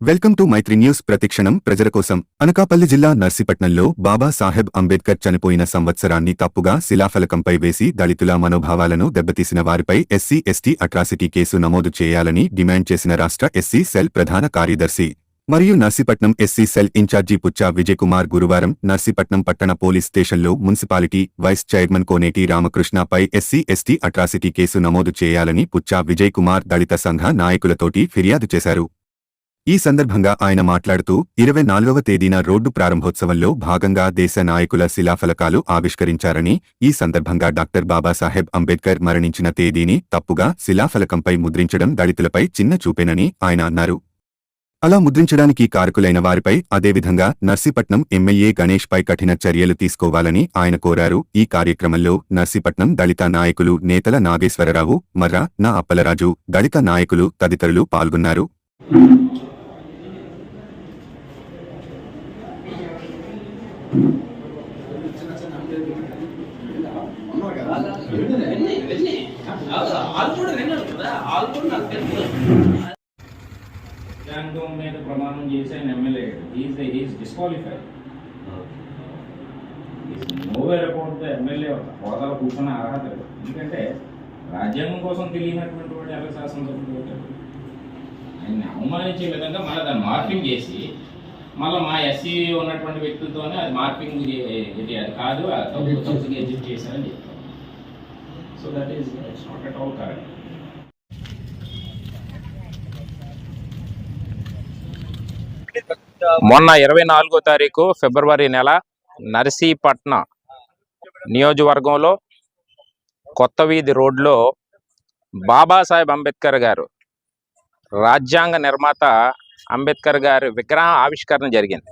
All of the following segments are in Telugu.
వెల్కమ్ టు మైత్రి న్యూస్ ప్రతిక్షణం ప్రజల కోసం. అనకాపల్లి జిల్లా నర్సీపట్నంలో బాబా సాహెబ్ అంబేద్కర్ చనిపోయిన సంవత్సరాన్ని తప్పుగా శిలాఫలకంపై వేసి దళితుల మనోభావాలను దెబ్బతీసిన వారిపై ఎస్సీ ఎస్టీ అట్రాసిటీ కేసు నమోదు చేయాలని డిమాండ్ చేసిన రాష్ట్ర ఎస్సీ సెల్ ప్రధాన కార్యదర్శి. మరియు Narsipatnam SC cell in charge Puccha Vijay Kumar గురువారం నర్సీపట్నం పట్టణ పోలీస్ స్టేషన్లో మున్సిపాలిటీ వైస్ చైర్మన్ కోనేటి రామకృష్ణపై ఎస్సీ ఎస్టీ అట్రాసిటీ కేసు నమోదు చేయాలని పుచ్చా విజయ్ కుమార్ దళిత సంఘ నాయకులతోటి ఫిర్యాదు చేశారు. ఈ సందర్భంగా ఆయన మాట్లాడుతూ ఇరవై నాలుగవ తేదీన రోడ్డు ప్రారంభోత్సవంలో భాగంగా దేశ నాయకుల శిలాఫలకాలు ఆవిష్కరించారని ఈ సందర్భంగా డాక్టర్ బాబాసాహెబ్ అంబేద్కర్ మరణించిన తేదీని తప్పుగా శిలాఫలకంపై ముద్రించడం దళితులపై చిన్న చూపేనని ఆయన అన్నారు. అలా ముద్రించడానికి కారకులైన వారిపై అదేవిధంగా నర్సీపట్నం ఎమ్మెల్యే గణేష్ పై కఠిన చర్యలు తీసుకోవాలని ఆయన కోరారు. ఈ కార్యక్రమంలో నర్సీపట్నం దళిత నాయకులు నేతల నాగేశ్వరరావు మర్రా నా అప్పలరాజు దళిత నాయకులు తదితరులు పాల్గొన్నారు. రాజ్యాంగం మీద ప్రమాణం చేసి ఆయన MLA is is disqualified nowhere about the MLA హోదాలో కూర్చున్న అర్హత లేదు. ఎందుకంటే రాజ్యాంగం కోసం తెలియనటువంటి వాడు ఎలా శాసనసభ్యుడు అవుతాడు ఆయన్ని అవమానించే విధంగా మళ్ళీ దాన్ని మార్పింగ్ చేసి మళ్ళీ మా ఎస్సీ ఉన్నటువంటి వ్యక్తులతోనే అది మార్పింగ్ ఇది అది కాదు తప్పుగా ఎడ్జిట్ చేశారని చెప్తాం. So that is it's not at all correct మొన్న ఇరవై నాలుగో తారీఖు ఫిబ్రవరి నెల నర్సీపట్నం నియోజకవర్గంలో కొత్త వీధి రోడ్లో బాబాసాహెబ్ అంబేద్కర్ గారు రాజ్యాంగ నిర్మాత అంబేద్కర్ గారి విగ్రహ ఆవిష్కరణ జరిగింది.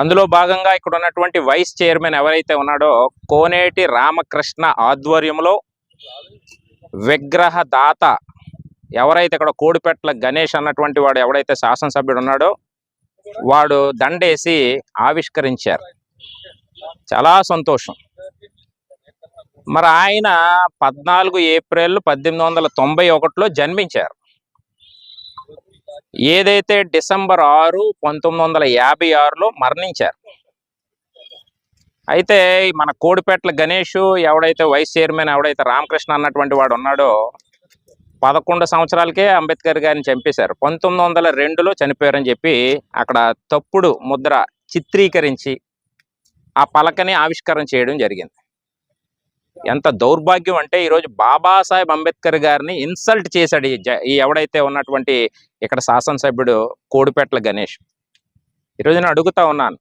అందులో భాగంగా ఇక్కడ ఉన్నటువంటి వైస్ చైర్మన్ ఎవరైతే ఉన్నాడో కోనేటి రామకృష్ణ ఆధ్వర్యంలో విగ్రహ దాత ఎవరైతే ఇక్కడ కోడిపెట్ల గణేష్ అన్నటువంటి వాడు ఎవడైతే శాసనసభ్యుడు ఉన్నాడో వాడు దండేసి ఆవిష్కరించారు. చాలా సంతోషం. మరి ఆయన పద్నాలుగు ఏప్రిల్ పద్దెనిమిది వందల తొంభై ఒకటిలో జన్మించారు. ఏదైతే డిసెంబర్ ఆరు పంతొమ్మిది వందల యాభై ఆరులో మరణించారు. అయితే మన కోడిపెట్ల గణేష్ ఎవడైతే వైస్ చైర్మన్ ఎవడైతే రామకృష్ణ అన్నటువంటి వాడు ఉన్నాడో పదకొండు సంవత్సరాలకే అంబేద్కర్ గారిని చంపేశారు. పంతొమ్మిది వందల రెండులో చనిపోయారని చెప్పి అక్కడ తప్పుడు ముద్ర చిత్రీకరించి ఆ పలకని ఆవిష్కరణ చేయడం జరిగింది. ఎంత దౌర్భాగ్యం అంటే ఈరోజు బాబాసాహెబ్ అంబేద్కర్ గారిని ఇన్సల్ట్ చేశాడు ఈ జ- ఎవడైతే ఉన్నటువంటి ఇక్కడ శాసనసభ్యుడు కోడిపెట్ల గణేష్. ఈరోజు నేను అడుగుతా ఉన్నాను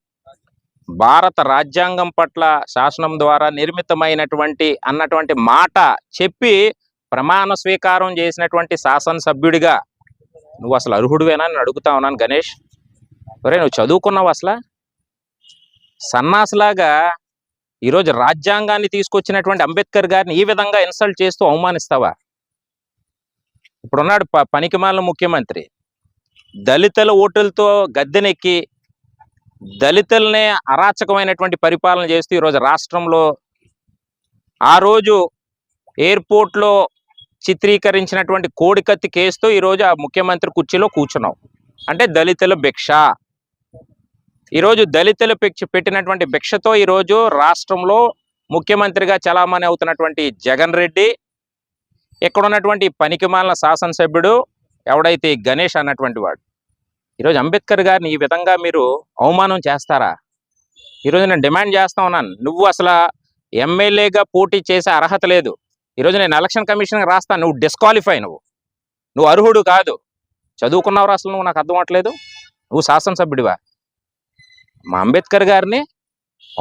భారత రాజ్యాంగం పట్ల శాసనం ద్వారా నిర్మితమైనటువంటి అన్నటువంటి మాట చెప్పి ప్రమాణ స్వీకారం చేసినటువంటి శాసనసభ్యుడిగా నువ్వు అసలు అర్హుడివేనా అని అడుగుతా ఉన్నాను గణేష్. ఒరే నువ్వు చదువుకున్నావు అసలా? సన్నాసులాగా ఈరోజు రాజ్యాంగాన్ని తీసుకొచ్చినటువంటి అంబేద్కర్ గారిని ఈ విధంగా ఇన్సల్ట్ చేస్తూ అవమానిస్తావా? ఇప్పుడున్నాడు ప పనికిమాల ముఖ్యమంత్రి. దళితుల ఓటులతో గద్దెనెక్కి దళితులనే అరాచకమైనటువంటి పరిపాలన చేస్తూ ఈరోజు రాష్ట్రంలో ఆ రోజు ఎయిర్పోర్ట్లో చిత్రీకరించినటువంటి కోడికత్తి కేసుతో ఈరోజు ఆ ముఖ్యమంత్రి కుర్చీలో కూర్చున్నావు. అంటే దళితుల భిక్ష. ఈరోజు దళితులు పెచ్చి పెట్టినటువంటి భిక్షతో ఈరోజు రాష్ట్రంలో ముఖ్యమంత్రిగా చలామణి అవుతున్నటువంటి జగన్ రెడ్డి ఇక్కడ ఉన్నటువంటి పనికిమాలిన శాసనసభ్యుడు ఎవడైతే గణేష్ అన్నటువంటి వాడు. ఈరోజు అంబేద్కర్ గారిని ఈ విధంగా మీరు అవమానం చేస్తారా? ఈరోజు నేను డిమాండ్ చేస్తా ఉన్నాను. నువ్వు అసలు ఎమ్మెల్యేగా పోటీ చేసే అర్హత లేదు. ఈరోజు నేను ఎలక్షన్ కమిషన్ రాస్తాను నువ్వు డిస్క్వాలిఫై నువ్వు. నువ్వు అర్హుడు కాదు. చదువుకున్నావు అసలు నువ్వు. నాకు అర్థం అవట్లేదు నువ్వు శాసనసభ్యుడివా? మా అంబేద్కర్ గారిని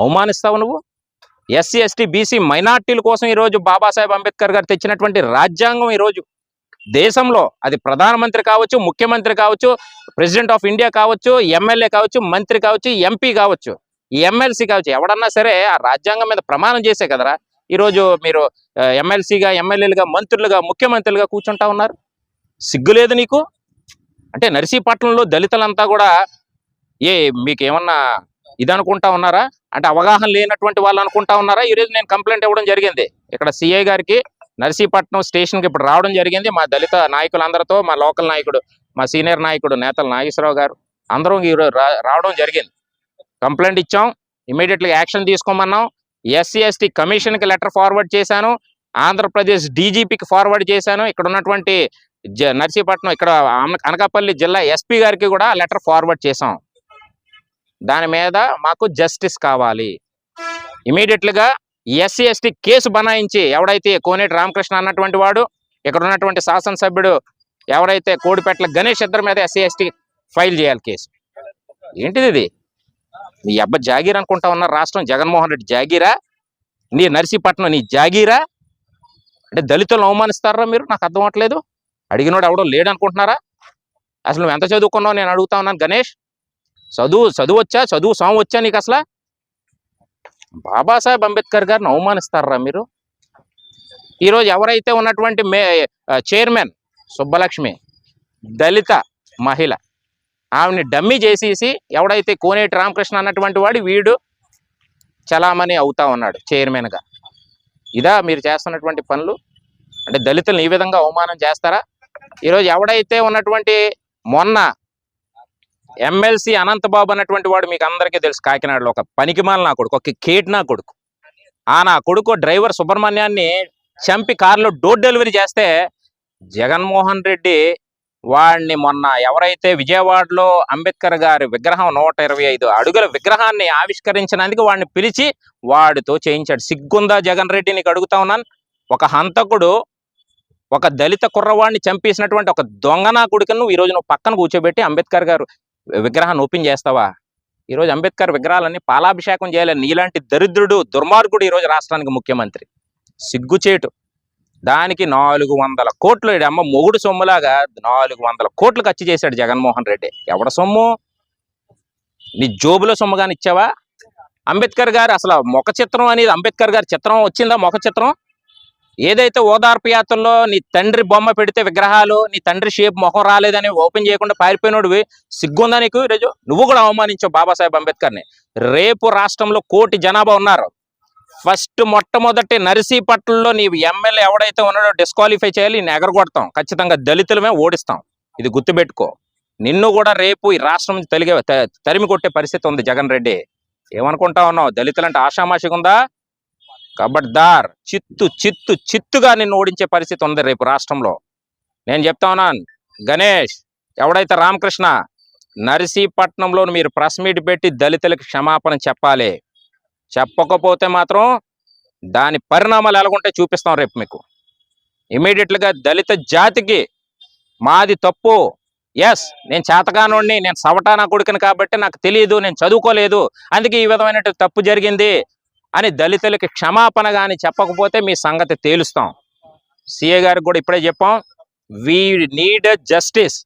అవమానిస్తావు నువ్వు? ఎస్సీ ఎస్టీ బీసీ మైనార్టీల కోసం ఈరోజు బాబాసాహెబ్ అంబేద్కర్ గారు తెచ్చినటువంటి రాజ్యాంగం ఈరోజు దేశంలో అది ప్రధానమంత్రి కావచ్చు ముఖ్యమంత్రి కావచ్చు ప్రెసిడెంట్ ఆఫ్ ఇండియా కావచ్చు ఎమ్మెల్యే కావచ్చు మంత్రి కావచ్చు ఎంపీ కావచ్చు. ఎమ్మెల్సీ కావచ్చు ఎవడన్నా సరే ఆ రాజ్యాంగం మీద ప్రమాణం చేసే కదరా? ఈరోజు మీరు ఎమ్మెల్సీగా ఎమ్మెల్యేలుగా మంత్రులుగా ముఖ్యమంత్రులుగా కూర్చుంటా ఉన్నారు? సిగ్గు లేదు నీకు? అంటే నర్సీపట్నంలో దళితులంతా కూడా ఏ మీకు ఏమన్నా ఇది అనుకుంటా ఉన్నారా? అంటే అవగాహన లేనటువంటి వాళ్ళు అనుకుంటా ఉన్నారా? ఈరోజు నేను కంప్లైంట్ ఇవ్వడం జరిగింది. ఇక్కడ సిఐ గారికి నర్సీపట్నం స్టేషన్కి ఇప్పుడు రావడం జరిగింది. మా దళిత నాయకులందరితో మా లోకల్ నాయకుడు మా సీనియర్ నాయకుడు నేతల నాగేశ్వరరావు గారు అందరం ఈరోజు రావడం జరిగింది. కంప్లైంట్ ఇచ్చాం. ఇమీడియట్గా యాక్షన్ తీసుకోమన్నాం. ఎస్సీ ఎస్టీ కమిషన్కి లెటర్ ఫార్వర్డ్ చేశాను. ఆంధ్రప్రదేశ్ డీజీపీకి ఫార్వర్డ్ చేశాను. ఇక్కడ ఉన్నటువంటి జ నర్సీపట్నం ఇక్కడ అనకాపల్లి జిల్లా ఎస్పీ గారికి కూడా లెటర్ ఫార్వర్డ్ చేశాం. దాని మీద మాకు జస్టిస్ కావాలి. ఇమీడియట్లుగా ఎస్సీ ఎస్టీ కేసు బనాయించి ఎవడైతే కోనేటి రామకృష్ణ అన్నటువంటి వాడు ఇక్కడ ఉన్నటువంటి శాసనసభ్యుడు ఎవరైతే కోడిపెట్ల గణేష్ ఇద్దరి మీద ఎస్సీ ఎస్టీ ఫైల్ చేయాలి కేసు. ఏంటిది ఇది? నీ అబ్బ జాగీర్ అనుకుంటా ఉన్న రాష్ట్రం జగన్మోహన్ రెడ్డి జాగీరా? నీ నర్సీపట్నం నీ జాగీరా? అంటే దళితులను అవమానిస్తారా మీరు? నాకు అర్థం అవ్వట్లేదు అడిగినోడు ఎవడో లేడు అనుకుంటున్నారా అసలు నువ్వు ఎంత చదువుకున్నావు? నేను అడుగుతా ఉన్నాను గణేష్. చదువు చదువు వచ్చా? చదువు సాంగ్ వచ్చా నీకు అసలు? బాబాసాహెబ్ అంబేద్కర్ గారిని అవమానిస్తారా మీరు? ఈరోజు ఎవరైతే ఉన్నటువంటి మే చైర్మన్ సుబ్బలక్ష్మి దళిత మహిళ ఆమెని డమ్మీ చేసేసి ఎవడైతే కోనేటి రామకృష్ణ అన్నటువంటి వాడు వీడు చలామణి అవుతా ఉన్నాడు చైర్మన్గా. ఇదా మీరు చేస్తున్నటువంటి పనులు? అంటే దళితులను ఈ విధంగా అవమానం చేస్తారా? ఈరోజు ఎవడైతే ఉన్నటువంటి మొన్న ఎమ్మెల్సీ అనంతబాబు అన్నటువంటి వాడు మీకు అందరికీ తెలుసు కాకినాడలో ఒక పనికిమాల నా కొడుకు ఒక కేట్ నా కొడుకు. ఆ నా కొడుకు డ్రైవర్ సుబ్రహ్మణ్యాన్ని చంపి కారులో డోర్ డెలివరీ చేస్తే జగన్మోహన్ రెడ్డి వాడిని మొన్న ఎవరైతే విజయవాడలో అంబేద్కర్ గారి విగ్రహం నూట ఇరవై ఐదు అడుగుల విగ్రహాన్ని ఆవిష్కరించినందుకు వాడిని పిలిచి వాడితో చేయించాడు. సిగ్గుందా జగన్ రెడ్డి నీకు అడుగుతా ఉన్నాను? ఒక హంతకుడు ఒక దళిత కుర్రవాడిని చంపేసినటువంటి ఒక దొంగ నా కొడుకును ఈరోజు ఈ నువ్వు పక్కన కూర్చోబెట్టి అంబేద్కర్ గారు విగ్రహాన్ని ఓపెన్ చేస్తావా? ఈ రోజు అంబేద్కర్ విగ్రహాలన్నీ పాలాభిషేకం చేయలేని నీలాంటి దరిద్రుడు దుర్మార్గుడు ఈ రోజు రాష్ట్రానికి ముఖ్యమంత్రి. సిగ్గుచేటు. దానికి నాలుగు వందల కోట్లు అమ్మ మొగుడు సొమ్ములాగా నాలుగు వందల కోట్లు ఖర్చు చేశాడు జగన్మోహన్ రెడ్డి. ఎవడ సొమ్ము? నీ జోబులో సొమ్ము కానీ ఇచ్చావా? అంబేద్కర్ గారు అసలు ముఖ చిత్రం అనేది అంబేద్కర్ గారి చిత్రం వచ్చిందా ముఖ చిత్రం? ఏదైతే ఓదార్పు యాత్రలో నీ తండ్రి బొమ్మ పెడితే విగ్రహాలు నీ తండ్రి షేప్ మొహం రాలేదని ఓపెన్ చేయకుండా పారిపోయినోడివి సిగ్గుందా నీకు? ఈరోజు నువ్వు కూడా అవమానించావు బాబాసాహెబ్ అంబేద్కర్ని. రేపు రాష్ట్రంలో కోటి జనాభా ఉన్నారు. ఫస్ట్ మొట్టమొదటి నర్సీపట్నంలో నీ ఎమ్మెల్యే ఎవడైతే ఉన్నాడో డిస్క్వాలిఫై చేయాలి నేను ఎగరగొడతాం. ఖచ్చితంగా దళితులమే ఓడిస్తాం. ఇది గుర్తుపెట్టుకో. నిన్ను కూడా రేపు ఈ రాష్ట్రం నుంచి తలిగే త- తరిమి కొట్టే పరిస్థితి ఉంది జగన్ రెడ్డి. ఏమనుకుంటా ఉన్నావు? దళితులంటే ఆషామాషిగా ఉందా? కబడ్దార్. చిత్తు చిత్తు చిత్తుగా నిన్ను ఓడించే పరిస్థితి ఉంది రేపు రాష్ట్రంలో. నేను చెప్తా ఉన్నాను. గణేష్ ఎవడైతే రామకృష్ణ నర్సీపట్నంలో మీరు ప్రెస్ మీట్ పెట్టి దళితులకు క్షమాపణ చెప్పాలి. చెప్పకపోతే మాత్రం దాని పరిణామాలు ఎలాగుంటే చూపిస్తాం రేపు మీకు. ఇమీడియట్గా దళిత జాతికి మాది తప్పు. ఎస్ నేను చేతగానోడిని నేను సవటానా కొడుకుని కాబట్టి నాకు తెలియదు నేను చదువుకోలేదు. అందుకే ఈ విధమైన తప్పు జరిగింది. అని దళితులకి క్షమాపణ కానీ చెప్పకపోతే మీ సంగతి తేలుస్తాం. సిఏ గారికి కూడా ఇప్పుడే చెప్పాం. We need justice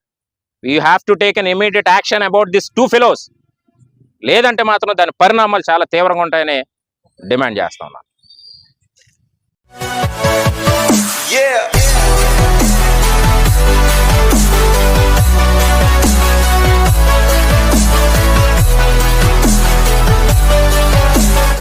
we have to take an immediate action about this two fellows లేదంటే మాత్రం దాని పరిణామాలు చాలా తీవ్రంగా ఉంటాయని డిమాండ్ చేస్తాం Yeah.